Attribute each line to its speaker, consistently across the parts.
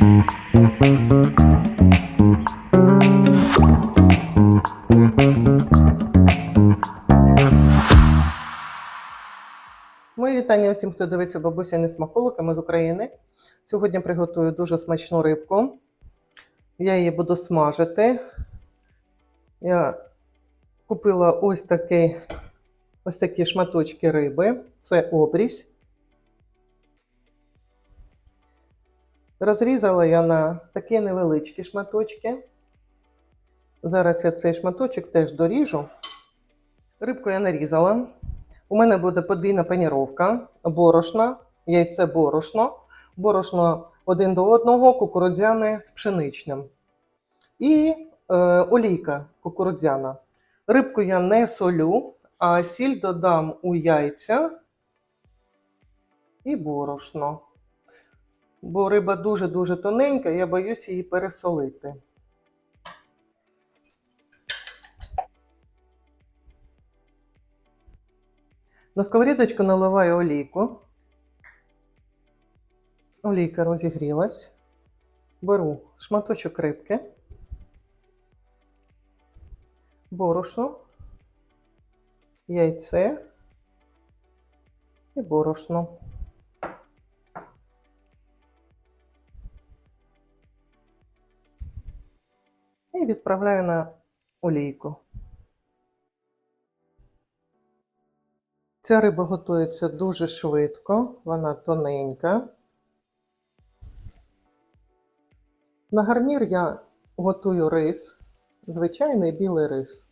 Speaker 1: Мої вітання усім, хто дивиться бабусяни смаколики. Ми з України. Сьогодні приготую дуже смачну рибку. Я її буду смажити. Я купила ось, такий, ось такі шматочки риби. Це обрізь. Розрізала я на такі невеличкі шматочки. Зараз я цей шматочок теж доріжу. Рибку я нарізала. У мене буде подвійна паніровка, борошна, яйце борошно, борошно один до одного, кукурудзяне з пшеничним. І е, олійка кукурудзяна. Рибку я не солю, а сіль додам у яйця і борошно. Бо риба дуже-дуже тоненька, я боюсь її пересолити. На сковорідочку наливаю олійку. Олійка розігрілась. Беру шматочок рибки, борошно, яйце і борошно. І відправляю на олійку. Ця риба готується дуже швидко, вона тоненька. На гарнір я готую рис, звичайний білий рис.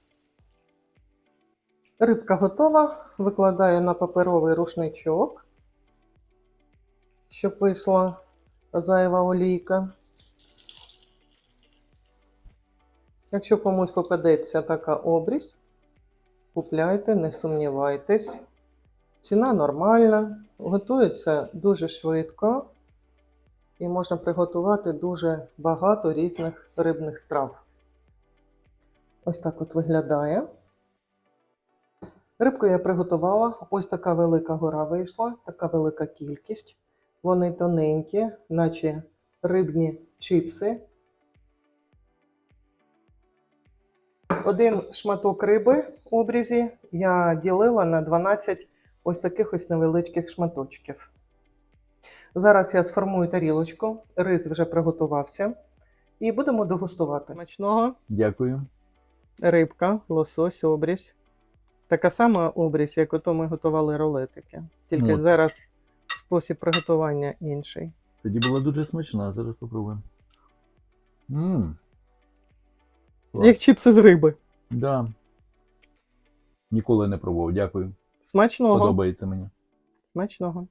Speaker 1: Рибка готова, викладаю на паперовий рушничок, щоб вийшла зайва олійка. Якщо комусь попадеться така обріз, купляйте, не сумнівайтесь. Ціна нормальна, готується дуже швидко і можна приготувати дуже багато різних рибних страв. Ось так от виглядає. Рибку я приготувала. Ось така велика гора вийшла, така велика кількість. Вони тоненькі, наче рибні чипси. Один шматок риби в обрізі я ділила на 12 ось таких ось невеличких шматочків. Зараз я сформую тарілочку, рис вже приготувався. І будемо дегустувати. Смачного
Speaker 2: Дякую.
Speaker 1: рибка, лосось, обрізь. Така сама обрізь, як ото ми готували рулетики. Тільки
Speaker 2: Ну.
Speaker 1: зараз спосіб приготування інший.
Speaker 2: Тоді була дуже смачна, зараз попробуємо. Мм. Клас.
Speaker 1: Як чіпси з риби.
Speaker 2: Да. Ніколи не пробував, дякую.
Speaker 1: Смачного.
Speaker 2: Подобається мені.
Speaker 1: Смачного.